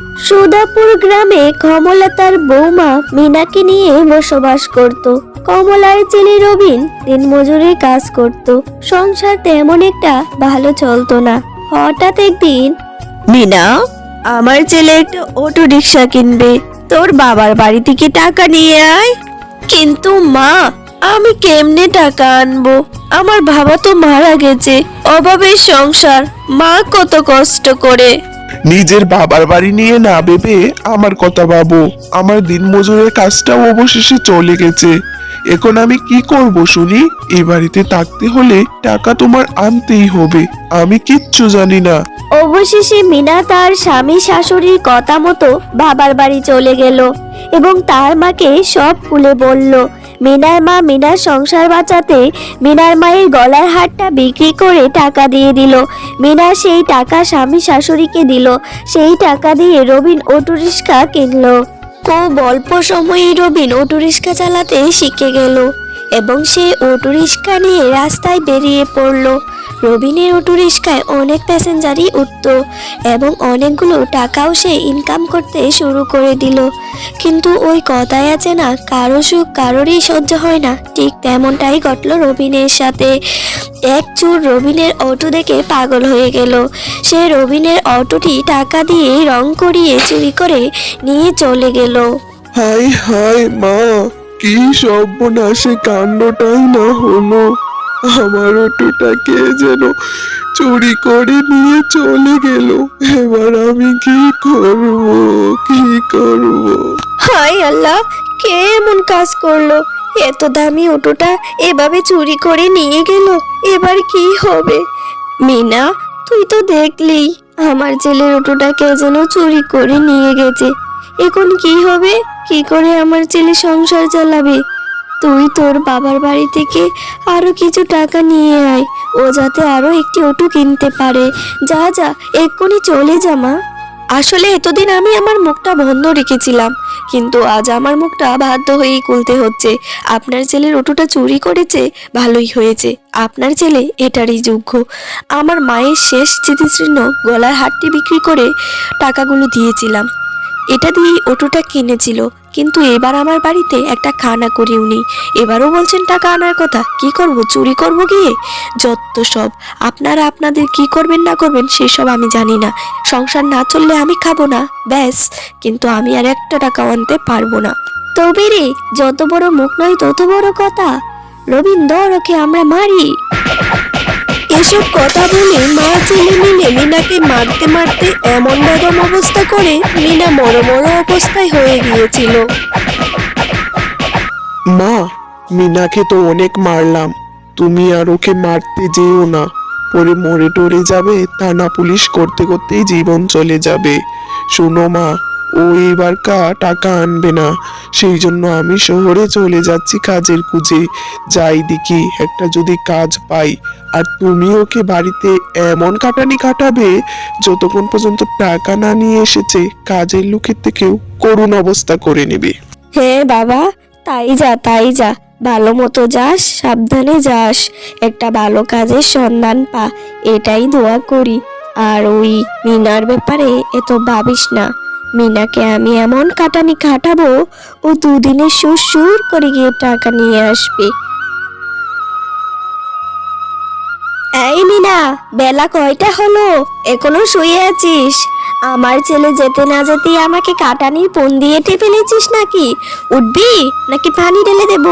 সুদাপুর গ্রামে কমলা তার বৌমা মিনাকে নিয়ে বসবাস করত। কমলার ছেলে রবিন দিনমজুরের কাজ করত। সংসার তেমন একটা ভালো চলতো না। হঠাৎ একদিন, মিনা, আমার ছেলে একটা অটো রিক্সা কিনবে। তোর বাবার বাড়ি থেকে টাকা নিয়ে আয়। কিন্তু মা, আমি কেমনে টাকা আনব? আমার বাবা তো মারা গেছে। অভাবের সংসার, মা কত কষ্ট করে। নিজের বাবার বাড়ি নিয়ে না ভেবে আমার কথা ভাবো। আমার দিন মজুরের কাজটাও অবশেষে চলে গেছে। এখন আমি কি করব শুনি? এ বাড়িতে থাকতে হলে টাকা তোমার আনতেই হবে। আমি কিচ্ছু জানি না। অবশেষে মিনা তার স্বামী শাশুড়ির কথা মতো বাবার বাড়ি চলে গেল এবং তার মাকে সব খুলে বলল মিনার মা মিনার সংসার বাঁচাতে মিনার মায়ের গলার হারটা বিক্রি করে টাকা দিয়ে দিল। মিনা সেই টাকা স্বামী শাশুড়িকে দিল। সেই টাকা দিয়ে রবিন অটোরিক্সা কিনল। খুব অল্প সময়ে রবিন অটোরিক্সা চালাতে শিখে গেল এবং সে অটোরিক্সা নিয়ে রাস্তায় বেরিয়ে পড়ল। রবিনের অটোরিক্সায় অনেক প্যাসেঞ্জারই উঠত এবং অনেকগুলো টাকাও সে ইনকাম করতে শুরু করে দিল। কিন্তু ওই কথায় আছে না, কারও সুখ কারোরই সহ্য হয় না। ঠিক তেমনটাই ঘটল রবিনের সাথে। এক চুর রবিনের অটো দেখে পাগল হয়ে গেল। সে রবিনের অটোটি টাকা দিয়ে রং করিয়ে চুরি করে নিয়ে চলে গেল। হাই হাই মা, কি সর্বনাশে কাণ্ডটাই না হলো। আমার অটোটাকে যেন চুরি করে নিয়ে চলে গেল। এবার আমি কি করব? কি করব? হাই আল্লাহ, কে এমন কাজ করল? এত দামি অটোটা এভাবে চুরি করে নিয়ে গেল। এবার কি হবে? মিনা, তুই তো দেখলি আমার ছেলের অটোটা কে যেন চুরি করে নিয়ে গেছে। এখন কি হবে? কি করে আমার ছেলে সংসার চালাবে? তুই তোর বাবার বাড়ি থেকে আরও কিছু টাকা নিয়ে আয়। ও যাতে আরও একটি অটো কিনতে পারে। যা যা, এক্ষুনি চলে যা, মা। আসলে এতদিন আমি আমার মুখটা বন্ধ রেখেছিলাম। কিন্তু আজ আমার মুখটা বাধ্য হয়েই খুলতে হচ্ছে। আপনার ছেলের অটোটা চুরি করেছে, ভালোই হয়েছে। আপনার ছেলে এটারই যোগ্য। আমার মায়ের শেষ স্মৃতিচিহ্ন গলার হাটটি বিক্রি করে টাকাগুলো দিয়েছিলাম। এটা দিয়েই অটোটা কিনেছিল। কিন্তু এবার আমার বাড়িতে একটা খানা করে উনি এবারও বলছেন টাকা আনার কথা। কি করব, চুরি করব গিয়ে যত সব। আপনারা আপনাদের কি করবেন না করবেন সেসব আমি জানি না। সংসার না চললে আমি খাব না, ব্যাস। কিন্তু আমি আর একটা টাকা আনতে পারব না। তবে রে, যত বড় মুখ নয় তত বড় কথা। রবীন্দ্র ওকে আমরা মারি। এসব কথা বলে মা ছেলে মিলে মিনাকে মারতে মারতে এমন বেদম অবস্থা করে মিনা মরো মরো অবস্থায় হয়ে গিয়েছিল। মা, মিনাকে তো অনেক মারলাম। তুমি আর ওকে মারতে যেও না। পরে মরে টরে যাবে থানা পুলিশ করতে করতেই জীবন চলে যাবে। শোনো মা ও এবার কা টাকা আনবে না। সেই জন্য আমি শহরে চলে যাচ্ছি কাজের খুঁজে যাই দেখি একটা যদি কাজ পাই। আর তুমি ওকে বাড়িতে এমন কাটানি কাটাবে যতক্ষণ পর্যন্ত টাকা না নিয়ে এসেছে, কাজের লোকের থেকেও করুণ অবস্থা করে নেবে। হ্যাঁ বাবা, তাই যা তাই যা। ভালো মতো যাস, সাবধানে যাস। একটা ভালো কাজের সন্ধান পা, এটাই দোয়া করি। আর ওই মিনার ব্যাপারে এত ভাবিস না। মিনাকে আমি এমন কাটানি কাটাবো ও দুদিনে সুর সুর করে গিয়ে টাকা নিয়ে আসবে। এই মিনা, বেলা কয়টা হলো? এখনও শুয়ে আছিস? আমার ছেলে যেতে না যেতেই আমাকে কাটানির পন দিয়ে ফেলেছিস নাকি? উঠবি, নাকি পানি ঢেলে দেব?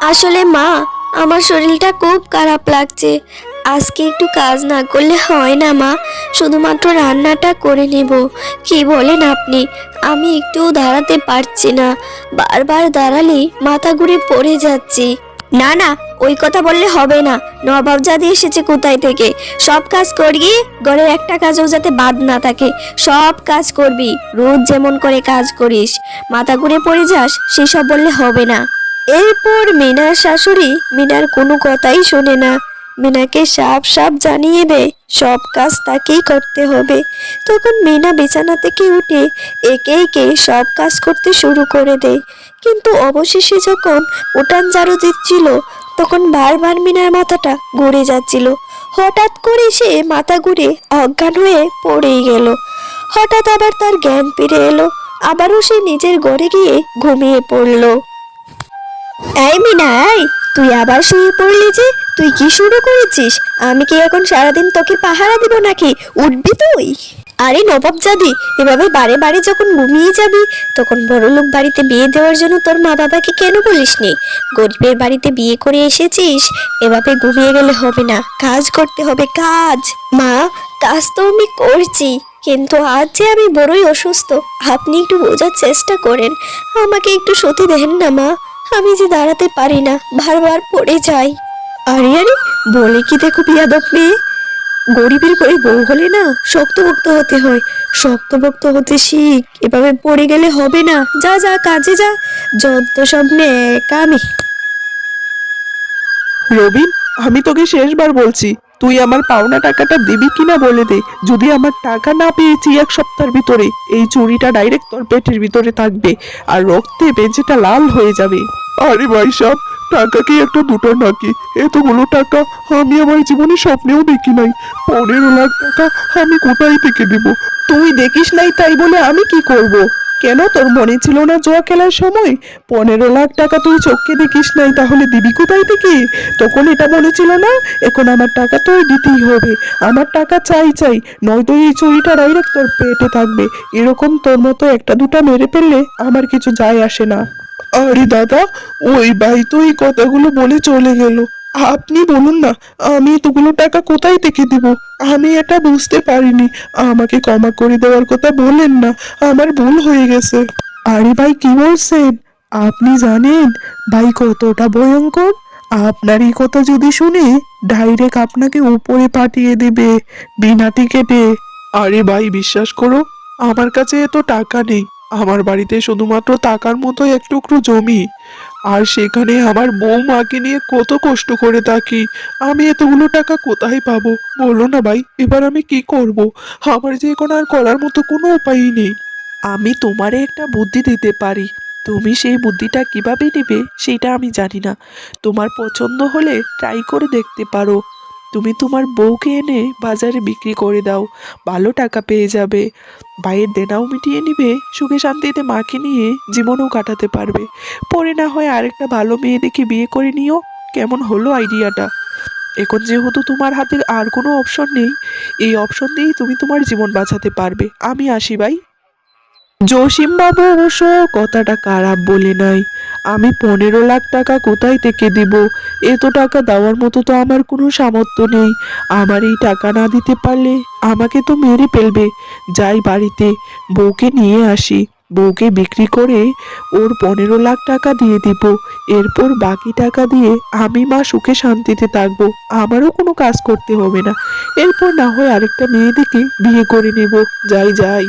আসলে মা, আমার শরীরটা খুব খারাপ লাগছে। আজকে একটু কাজ না করলে হয় না, মা। শুধুমাত্র রান্নাটা করে নেব। কি বলেন আপনি? আমি একটু দাঁড়াতে পারছি না। বারবার দাঁড়ালে মাথা ঘুরে পড়ে যাচ্ছি। না না, ওই কথা বললে হবে না। নবাব জাদি এসেছে কোথায় থেকে? সব কাজ করবি? ঘরের একটা কাজও যাতে বাদ না থাকে। সব কাজ করবি। রোজ যেমন করে কাজ করিস। মাথা ঘুরে পড়ে যাস, সেসব বললে হবে না। এরপর মিনার শাশুড়ি মিনার কোনো কথাই শোনে না। মিনাকে সাপ সাপ জানিয়ে দেয় সব কাজ তাকেই করতে হবে। তখন মিনা বিছানা থেকে উঠে একে একে সব কাজ করতে শুরু করে দেয়। কিন্তু অবশেষে যখন উঠান ঝাড়ু দিচ্ছিল, তখন বারবার মিনার মাথাটা ঘুরে যাচ্ছিল। হঠাৎ করে সে মাথা ঘুরে অজ্ঞান হয়ে পড়েই গেল। হঠাৎ আবার তার জ্ঞান ফিরে এলো, আবারও সে নিজের ঘরে গিয়ে ঘুমিয়ে পড়ল। এই মিনা তুই আবার শুয়ে পড়লি যে তুই কি শুরু করেছিস? আমি কি এখন সারাদিন তোকে পাহারা দিব নাকি? উঠবি তুই? আরে নবাব যাবি এভাবে বারে বারে যখন ঘুমিয়ে যাবি, তখন বড়লোক বাড়িতে বিয়ে দেওয়ার জন্য তোর মা বাবাকে কেন বলিসনি? গরিবের বাড়িতে বিয়ে করে এসেছিস, এভাবে ঘুমিয়ে গেলে হবে না। কাজ করতে হবে, কাজ। মা, কাজ তো আমি করছি, কিন্তু আজ যে আমি বড়ই অসুস্থ, আপনি একটু বোঝার চেষ্টা করেন। আমাকে একটু সতী দেন না, মা। আমি যে দাঁড়াতে পারি না, বারবার পড়ে যাই। আরে আরে, বলে কি দেখো বিয়াদব মেয়ে? গরিবের করে বউ হলে না শক্তভক্ত হতে হয়। শক্তভক্ত হতে শিখ, এভাবে পড়ে গেলে হবে না। যা যা, কাজে যা, যত সব একা আমি। রবিন আমি তোকে শেষবার বলছি, তুই আমার পাওনা টাকাটা দিবি কিনা বলে দে। যদি আমার টাকা না পেয়েছি এক সপ্তাহের ভিতরে, এই চুরিটা ডাইরেক্ট তোর পেটের ভিতরে থাকবে, আর রক্তে বেঁচেটা লাল হয়ে যাবে। আরে ভাই সাহেব টাকা কি একটা দুটো নাকি? এতগুলো টাকা আমি আমার জীবনে স্বপ্নেও দেখি নাই। পনেরো লাখ টাকা আমি কোথায় থেকে দেব? তুই দেখিস নাই তাই বলে আমি কি করব? কেন তোর মনে ছিল না জুয়া খেলার সময়? পনেরো লাখ টাকা তুই চোখকে দেখিস নাই তাহলে দিবি কোথায় থেকে? তখন এটা মনে ছিল না, এখন আমার টাকা তো দিতেই হবে। আমার টাকা চাই চাই, নয়তো এই চুরিটা ডাইরেক্ট তোর পেটে থাকবে। এরকম তোর মতো একটা দুটা মেরে ফেললে আমার কিছু যায় আসে না। আরে দাদা, ওই ভাই তো এই কথাগুলো বলে চলে গেল। আপনি বলুন না, আমি এতগুলো টাকা কোথায় থেকে দিব? আমি এটা বুঝতে পারিনি। আমাকে ক্ষমা করে দেওয়ার কথা বলেন না, আমার ভুল হয়ে গেছে। আরে ভাই, কি বলছেন? আপনি জানেন, ভাই কতটা ভয়ঙ্কর? আপনার এই কথা যদি শুনে ডাইরেক্ট আপনাকে উপরে পাঠিয়ে দেবে, বিনা টিকেটে। আরে ভাই, বিশ্বাস করো, আমার কাছে এত টাকা নেই। আমার বাড়িতে শুধুমাত্র টাকার মতো এক টুকরো জমি। আর সেখানে আমার বউ মাকে নিয়ে কত কষ্ট করে থাকি। আমি এতগুলো টাকা কোথায় পাবো? বলো না ভাই, এবার আমি কি করব? আমার যে এখন আর করার মতো কোনো উপায়ই নেই। আমি তোমারে একটা বুদ্ধি দিতে পারি। তুমি সেই বুদ্ধিটা কীভাবে নেবে, সেটা আমি জানি না। তোমার পছন্দ হলে ট্রাই করে দেখতে পারো। তুমি তোমার বউকে এনে বাজারে বিক্রি করে দাও, ভালো টাকা পেয়ে যাবে। ভাইয়ের দেনাও মিটিয়ে নিবে, সুখে শান্তিতে মাকে নিয়ে জীবনও কাটাতে পারবে। পরে না হয় আরেকটা ভালো মেয়ে দেখে বিয়ে করে নিও। কেমন হলো আইডিয়াটা? এখন যেহেতু তোমার হাতে আর কোনো অপশন নেই, এই অপশন দিয়েই তুমি তোমার জীবন বাঁচাতে পারবে। আমি আসি ভাই। জসিম বাবু অবশ্য কথাটা খারাপ বলে নাই। আমি পনেরো লাখ টাকা কোথায় থেকে দিব? এত টাকা দেওয়ার মতো তো আমার কোনো সামর্থ্য নেই। আমার এই টাকা না দিতে পারলে আমাকে তো মেরে ফেলবে। যাই বাড়িতে বউকে নিয়ে আসি। বউকে বিক্রি করে ওর পনেরো লাখ টাকা দিয়ে দিব। এরপর বাকি টাকা দিয়ে আমি মা সুখে শান্তিতে থাকব। আমারও কোনো কাজ করতে হবে না। এরপর না হয় আরেকটা মেয়ে দেখে বিয়ে করে নেব। যাই যাই।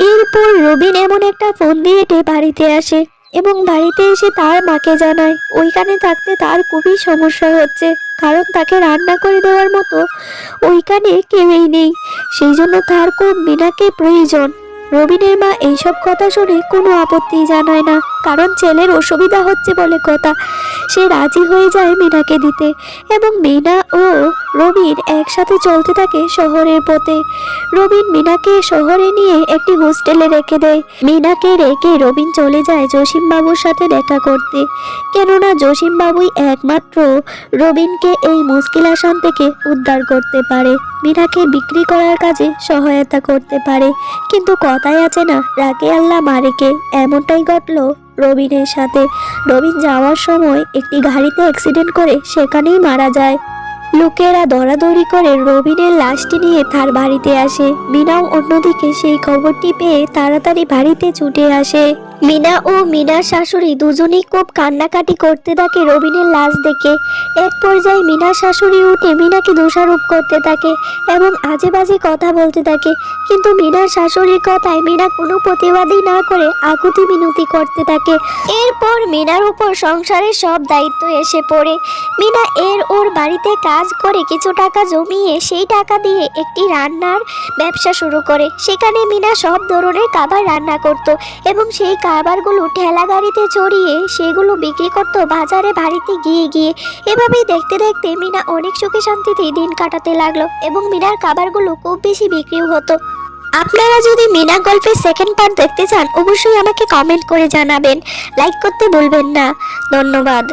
এরপর রবিন এমন একটা ফোন দিয়ে বাড়িতে আসে। এবং বাড়িতে এসে তার মাকে জানায়, ওইখানে থাকতে তার খুবই সমস্যা হচ্ছে, কারণ তাকে রান্না করে দেওয়ার মতো ওইখানে কেউই নেই। সেই জন্য তার খুব মিনাকে প্রয়োজন। রবিনের মা এইসব কথা শুনে কোনো আপত্তি জানায় না। কারণ ছেলের অসুবিধা হচ্ছে বলে কথা। সে রাজি হয়ে যায় মিনাকে দিতে এবং মিনা ও রবিন একসাথে চলতে থাকে শহরের পথে। রবিন মিনাকে শহরে নিয়ে একটি হোস্টেলে রেখে দেয়। মিনাকে রেখে রবিন চলে যায় জসিম বাবুর সাথে দেখা করতে। কেননা জসিম বাবুই একমাত্র রবিনকে এই মুশকিল আসান থেকে উদ্ধার করতে পারে। মিনাকে বিক্রি করার কাজে সহায়তা করতে পারে। কিন্তু কথায় আছে না, রাকে আল্লাহ মারেকে। এমনটাই ঘটলো রবিনের সাথে। রবিন যাওয়ার সময় একটি গাড়িতে অ্যাক্সিডেন্ট করে সেখানেই মারা যায়। লোকেরা দৌড়াদৌড়ি করে রবিনের লাশটি নিয়ে তার বাড়িতে আসে। মিনাও অন্যদিকে সেই খবরটি পেয়ে তাড়াতাড়ি বাড়িতে ছুটে আসে। মিনা ও মিনার শাশুড়ি দুজনেই খুব কান্নাকাটি করতে থাকে রবিনের লাশ দেখে। এক পর্যায়ে মিনার শাশুড়ি উঠে মিনাকে দোষারোপ করতে থাকে এবং আজে বাজে কথা বলতে থাকে। কিন্তু মিনার শাশুড়ির কথায় মিনা কোনো প্রতিবাদই না করে আকুতি মিনতি করতে থাকে। এরপর মিনার উপর সংসারের সব দায়িত্ব এসে পড়ে। মিনা এর ওর বাড়িতে কাজ করে কিছু টাকা জমিয়ে সেই টাকা দিয়ে একটি রান্নার ব্যবসা শুরু করে। সেখানে মিনা সব ধরনের খাবার রান্না করত এবং সেই খাবারগুলো ঠেলা গাড়িতে চড়িয়ে সেগুলো বিক্রি করতো বাজারে বাড়িতে গিয়ে গিয়ে। এভাবেই দেখতে দেখতে মিনা অনেক সুখে শান্তিতে দিন কাটাতে লাগল এবং মিনার খাবারগুলো খুব বেশি বিক্রিও হতো। আপনারা যদি মিনা গল্পের সেকেন্ড পার্ট দেখতে চান, অবশ্যই আমাকে কমেন্ট করে জানাবেন। লাইক করতে ভুলবেন না। ধন্যবাদ।